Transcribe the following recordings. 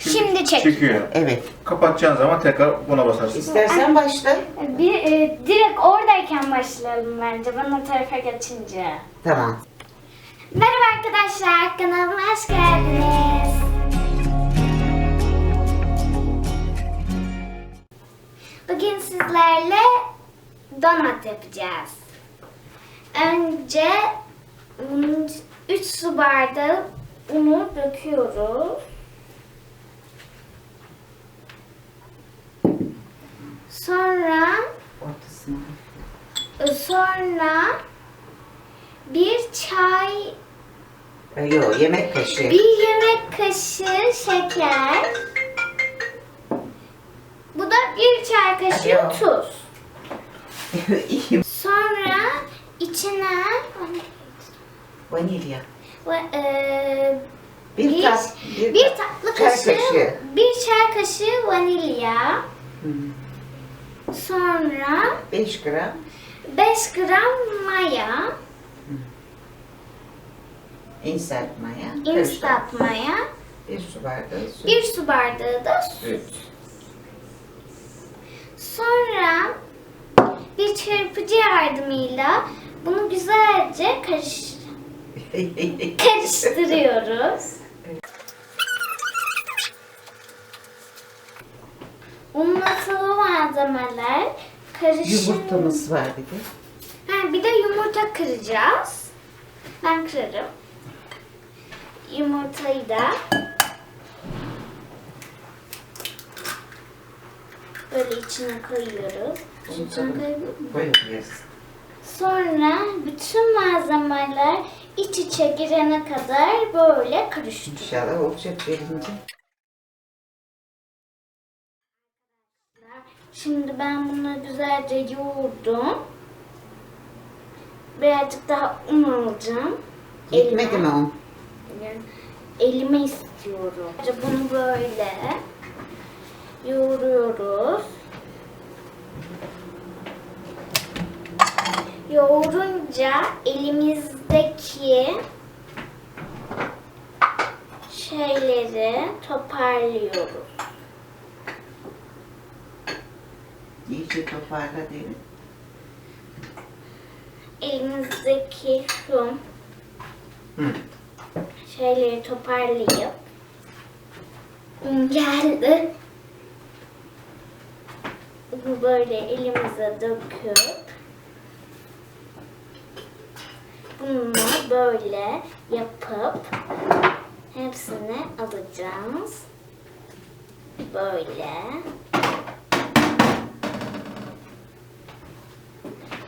Şimdi çek. Çekiyor. Evet. Kapatacağın zaman tekrar buna basarsın. İstersen başla. Bir, e, direkt oradayken başlayalım bence. Ben o tarafa geçince. Tamam. Merhaba arkadaşlar, kanalıma hoş geldiniz. Bugün sizlerle donat yapacağız. Önce 3 su bardağı unu döküyoruz. Sonra Ortasına. sonra bir çay Yok yemek kaşığı. Bir yemek kaşığı şeker. Bu da bir çay kaşığı Alo. tuz. Sonra içine Vanilya. ve- e, Bir, bir, tat, bir tatlı çay kaşığı, kaşığı. bir çay kaşığı vanilya. Hı. Sonra 5 gram. 5 gram maya, Insert maya. instant maya, Bir su bardağı su. bir su bardağı da süt. Süt. Sonra bir çırpıcı yardımıyla bunu güzelce karış karıştırıyoruz. Malzemeler karışım. Yumurtamız var bir de. Ha, bir de yumurta kıracağız. Ben kırarım. Yumurtayı da böyle içine koyuyoruz. İçine? Koyabiliriz. Sonra bütün malzemeler iç içe girene kadar böyle karıştırıyoruz. İnşallah olacak gelince. Şimdi ben bunu güzelce yoğurdum. Birazcık daha un alacağım. Elime. mi o? Elime istiyorum. Bunu böyle yoğuruyoruz. Yoğurunca elimizdeki şeyleri toparlıyoruz. İyice toparla derim. Elimizdeki şu Hı. şeyleri toparlayıp geldi. Bu böyle elimize döküp bunu böyle yapıp hepsini alacağız. Böyle.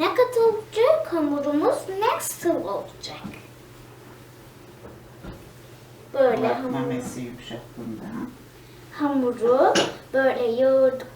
Ne kadar olacak hamurumuz? Ne sıvı olacak? Böyle Bak hamur, memesi yumuşaklığında. hamuru böyle yoğurduk.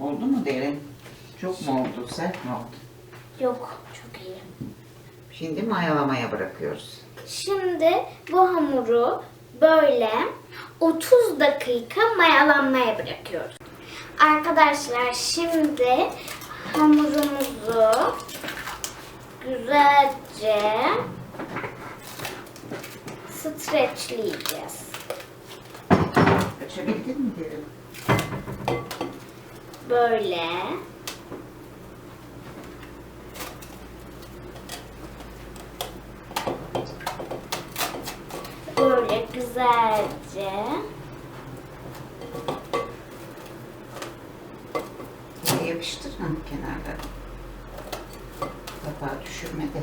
Oldu mu derin? Çok mu oldu? Sert mi oldu? Yok çok iyi. Şimdi mayalamaya bırakıyoruz. Şimdi bu hamuru böyle 30 dakika mayalanmaya bırakıyoruz. Arkadaşlar şimdi hamurumuzu güzelce streçleyeceğiz. Açabildin mi derin? Böyle. Böyle güzelce. Ha kenarda. Kapağı düşürme de.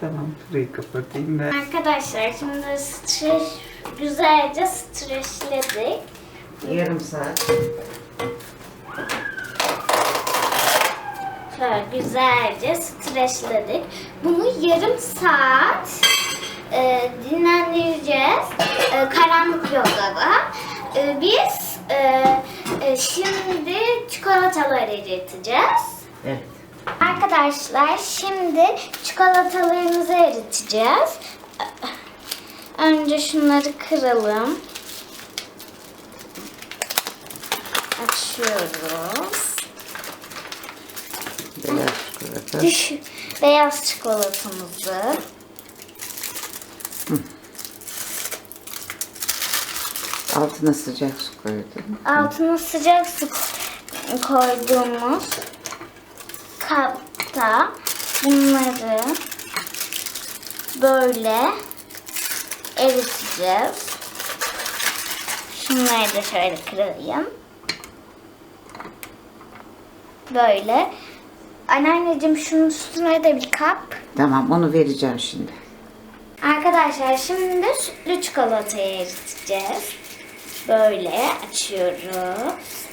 tamam burayı kapatayım ben. Arkadaşlar şimdi streç güzelce streçledik. Yarım saat. Şöyle güzelce streçledik. Bunu yarım saat e, dinlendireceğiz. E, karanlık odada. E, biz e, e, şimdi çikolataları eriteceğiz. Evet. Arkadaşlar şimdi çikolatalarımızı eriteceğiz. Önce şunları kıralım. Açıyoruz. Beyaz çikolata. Düş beyaz çikolatamızı. Altına sıcak su koydum. Altına sıcak su koyduğumuz kapta bunları böyle eriteceğiz. Şunları da şöyle kırayım. Böyle. Anneanneciğim şunun üstüne de bir kap. Tamam onu vereceğim şimdi. Arkadaşlar şimdi sütlü çikolatayı eriteceğiz. Böyle açıyoruz.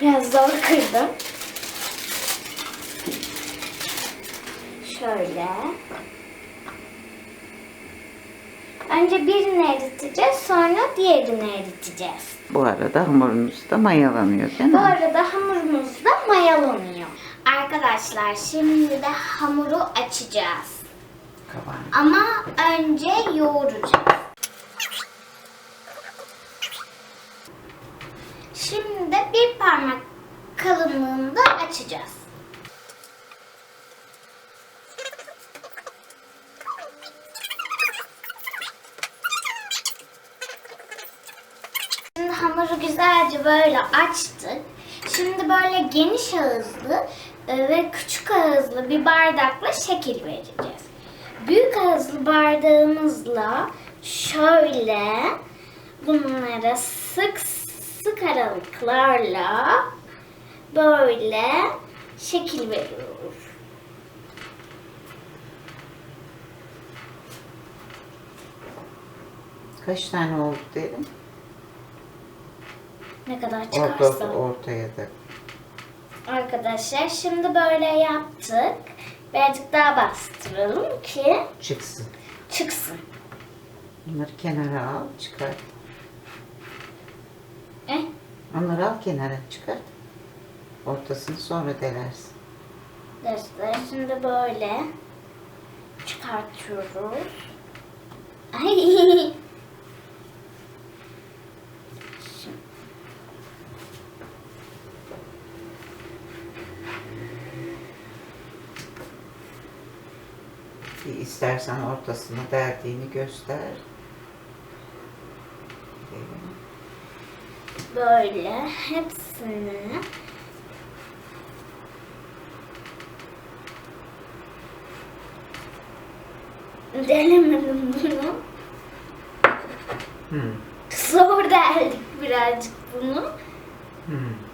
Biraz zor kırdım. Şöyle. Önce birini eriteceğiz, sonra diğerini eriteceğiz. Bu arada hamurunuz da mayalanıyor değil Bu mi? arada hamurumuz da mayalanıyor. Arkadaşlar şimdi de hamuru açacağız. Kabağını. Ama önce yoğuracağız. Şimdi de bir parmak kalınlığında açacağız. Şimdi hamuru güzelce böyle açtık. Şimdi böyle geniş ağızlı ve küçük ağızlı bir bardakla şekil vereceğiz. Büyük ağızlı bardağımızla şöyle bunlara sık sık aralıklarla böyle şekil veriyoruz. Kaç tane oldu dedim. Ne kadar çıkarsa. ortaya da. Arkadaşlar şimdi böyle yaptık. Birazcık daha bastıralım ki Çıksın. çıksın. Bunları kenara al, çıkart. Eh, Onları al kenara, çıkart. Ortasını sonra delersin. Arkadaşlar şimdi böyle çıkartıyoruz. Ay. istersen ortasını deldiğini göster. Böyle hepsini Delemedim bunu. Hmm. Zor deldik birazcık bunu. Hmm.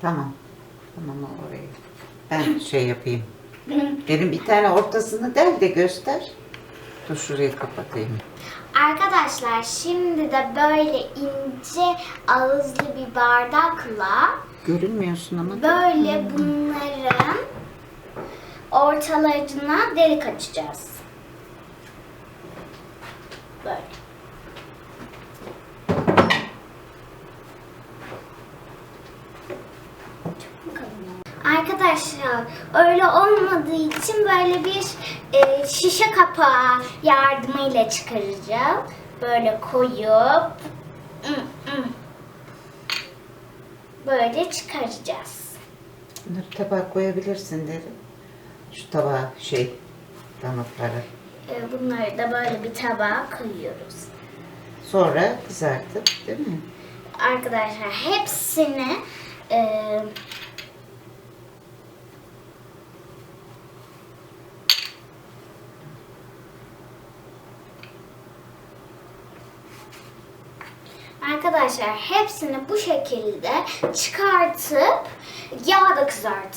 Tamam. Tamam o orayı. Ben şey yapayım. Benim bir tane ortasını del de göster. Dur şurayı kapatayım. Arkadaşlar şimdi de böyle ince ağızlı bir bardakla Görünmüyorsun ama. böyle bunların ortalarına delik açacağız. Böyle. Çok mu kalın oldu? Arkadaşlar öyle olmadığı için böyle bir e, şişe kapağı yardımıyla çıkaracağım. Böyle koyup böyle çıkaracağız. Bunları tabağa koyabilirsin dedim. Şu tabağa şey damıtları. E, bunları da böyle bir tabağa koyuyoruz. Sonra kızartıp değil mi? Arkadaşlar hepsini e, Arkadaşlar hepsini bu şekilde çıkartıp yağda kızart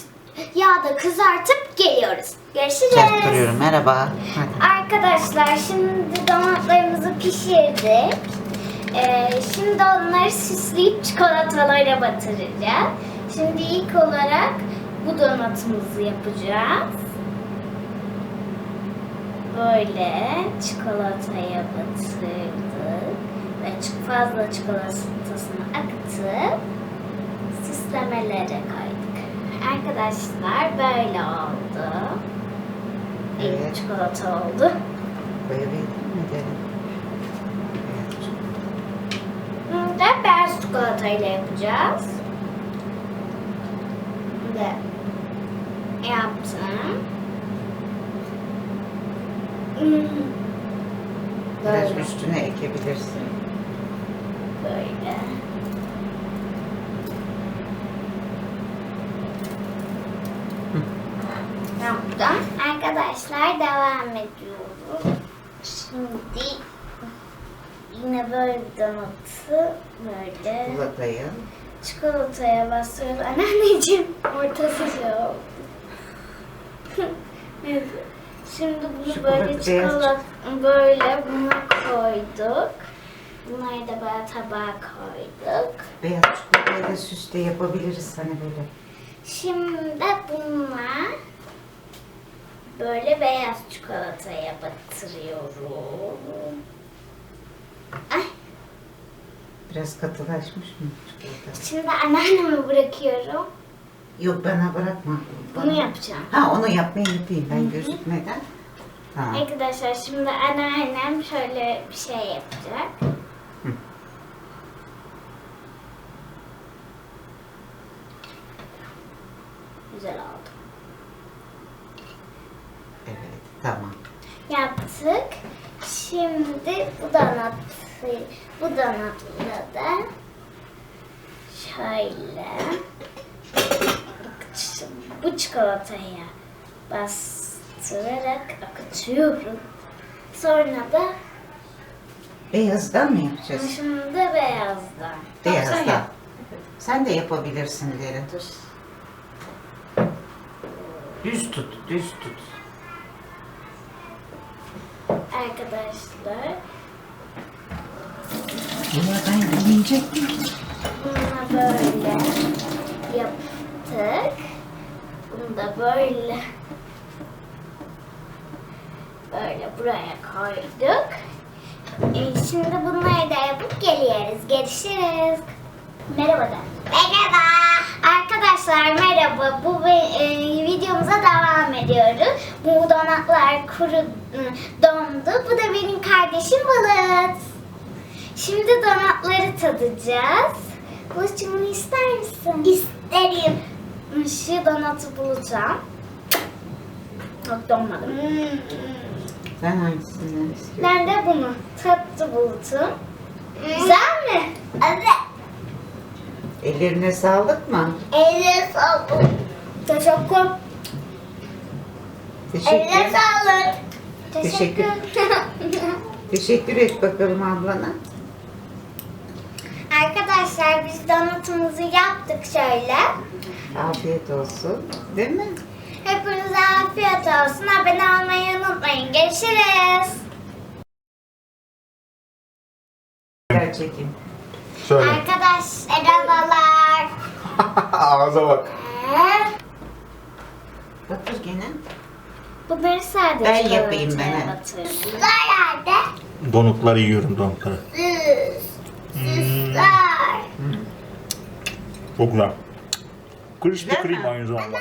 yağda kızartıp geliyoruz. Görüşürüz. Çarptırıyorum. Merhaba. Hadi. Arkadaşlar şimdi domatlarımızı pişirdik. Ee, şimdi onları süsleyip çikolatalara batıracağız. Şimdi ilk olarak bu donatımızı yapacağız. Böyle çikolataya batırdık. Çok fazla çikolatasını akıtıp süslemelere koyduk. Arkadaşlar böyle oldu. Evet. çikolata oldu. Koyabildin mi? Evet. Bunu da beyaz çikolatayla yapacağız. Ve yaptım. Hmm. Biraz üstüne ekebilirsin. Böyle. Yaptım. Arkadaşlar devam ediyorum. Şimdi yine böyle donatı böyle Çikolatayı. çikolataya bastırıyoruz. Anneanneciğim ortası şey oldu. Neyse. Şimdi bunu böyle çikolata böyle buna koyduk. Bunları da böyle tabağa koyduk. Beyaz çikolatayı da süste yapabiliriz hani böyle. Şimdi buna böyle beyaz çikolataya batırıyorum. Ay, Biraz katılaşmış mı çikolata? şimdi anneanneme bırakıyorum. Yok bana bırakma. Bunu yapacağım. Ha onu yapmayı yapayım ben gözükmeden. Tamam. Arkadaşlar şimdi anneannem şöyle bir şey yapacak. Güzel oldu. Evet tamam. Yaptık. Şimdi bu donatı, bu donatla da şöyle bu çikolataya bastırarak akıtıyorum. Sonra da Beyazdan mı yapacağız? Şimdi beyazdan. Beyazdan. Sen de yapabilirsin derin. Dur. Düz tut, düz tut. Arkadaşlar Buna ben yiyecektim. bunu böyle yaptık. Bunu da böyle böyle buraya koyduk. Ee, Şimdi bunları da yapıp geliyoruz. Görüşürüz. Merhaba da. Merhaba. Arkadaşlar merhaba. Bu e, videomuza devam ediyoruz. Bu donatlar kuru dondu. Bu da benim kardeşim Bulut. Şimdi donatları tadacağız. Bulut'cum bunu ister misin? İsterim. Şu donatı bulacağım. Yok donmadım. Sen hangisinden istiyorsun? Ben de bunu tattı Bulut'um. Güzel mi? Evet. Ellerine sağlık mı? Eline sağlık. Teşekkür. Teşekkür. sağlık. Teşekkür. Teşekkür et bakalım ablana. Arkadaşlar biz donatımızı yaptık şöyle. Afiyet olsun. Değil mi? Hepinize afiyet olsun. Abone olmayı unutmayın. Görüşürüz. Gel çekeyim. Söyle. Arkadaş merhabalar. Ağza bak. Batır gene. Bunları sadece Ben yapayım ben, he. Süsler nerede? Donukları yiyorum donukları. Süs. Süsler. Çok güzel. Krispy Güzel mi? Kreme aynı zamanda.